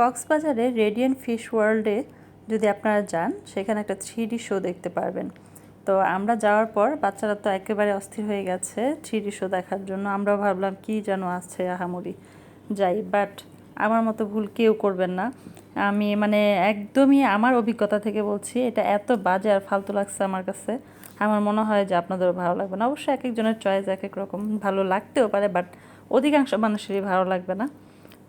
কক্সবাজারে radiant fish ওয়ার্ল্ডে যদি আপনারা যান, সেখানে একটা থ্রি ডি শো দেখতে পারবেন। তো আমরা যাওয়ার পর বাচ্চারা তো একেবারে অস্থির হয়ে গেছে থ্রি ডি শো দেখার জন্য। আমরাও ভাবলাম, কি যেন আছে আহামরি। যাই, বাট আমার মতো ভুল কেউ করবেন না। আমি মানে একদমই আমার অভিজ্ঞতা থেকে বলছি, এটা এত বাজে আর ফালতু লাগছে আমার কাছে। আমার মনে হয় যে আপনাদেরও ভালো লাগবে না। অবশ্যই এক একজনের চয়েস এক এক রকম। ভালো লাগতেও পারে, বাট অধিকাংশ মানুষেরই ভালো লাগবে না।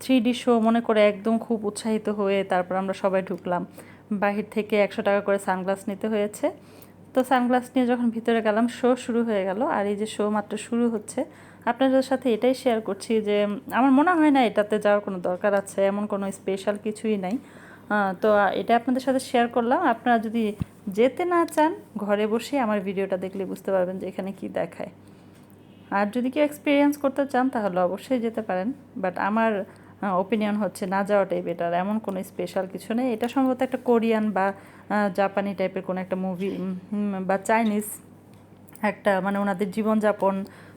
থ্রি ডি শো মনে করে একদম খুব উৎসাহিত হয়ে তারপর আমরা সবাই ঢুকলাম। বাহির থেকে একশো টাকা করে সানগ্লাস নিতে হয়েছে। তো সানগ্লাস নিয়ে যখন ভিতরে গেলাম, শো শুরু হয়ে গেল আর এই যে শো মাত্র শুরু হচ্ছে, আপনাদের সাথে এটাই শেয়ার করছি যে, আমার মনে হয় না এটাতে যাওয়ার কোনো দরকার আছে, এমন কোনো স্পেশাল কিছুই নাই। তো এটা আপনাদের সাথে শেয়ার করলাম। আপনারা যদি যেতে না চান, ঘরে বসে আমার ভিডিওটা দেখলে বুঝতে পারবেন যে এখানে কি দেখায়। আর যদি কেউ এক্সপিরিয়েন্স করতে চান, তাহলে অবশ্যই যেতে পারেন। বাট আমার ওপিনিয়ন হচ্ছে না যাওয়াটাই বেটার এমন কোনো স্পেশাল কিছু নেই। এটা সম্ভবত একটা কোরিয়ান বা জাপানি টাইপের কোনো একটা মুভি বা চাইনিজ একটা মানে ওনাদের জীবনযাপন,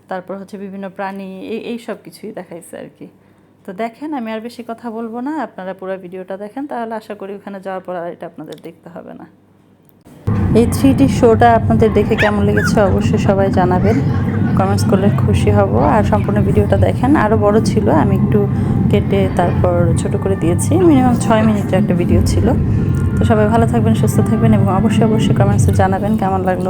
তারপর হচ্ছে বিভিন্ন প্রাণী, এই এই সব কিছুই দেখাইছে আর কি। তো দেখেন, আমি আর বেশি কথা বলব না। আপনারা পুরো ভিডিওটা দেখেন, তাহলে আশা করি ওখানে যাওয়ার পর আর এটা আপনাদের দেখতে হবে না। এই থ্রি শোটা আপনাদের দেখে কেমন লেগেছে অবশ্যই সবাই জানাবেন। কমেন্টস করলে খুশি হব। আর সম্পূর্ণ ভিডিওটা দেখেন আরও বড় ছিল, আমি একটু কেটে তারপর ছোট করে দিয়েছি। মিনিমাম ছয় মিনিটের একটা ভিডিও ছিল। তো সবাই ভালো থাকবেন, সুস্থ থাকবেন এবং অবশ্যই অবশ্যই কমেন্টসে জানাবেন কেমন লাগল।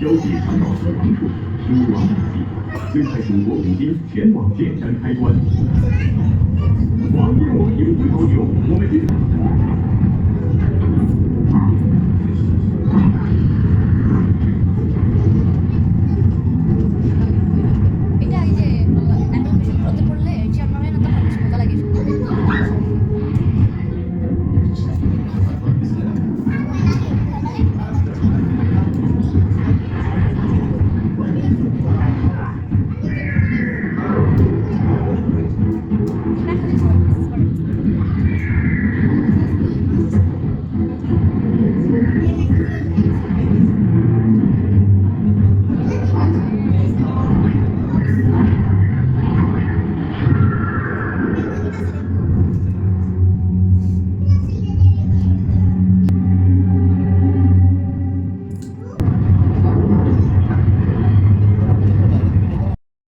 消息传到死亡处死亡预警最快祖国母亲前往建山开关。王页光影会保留我们给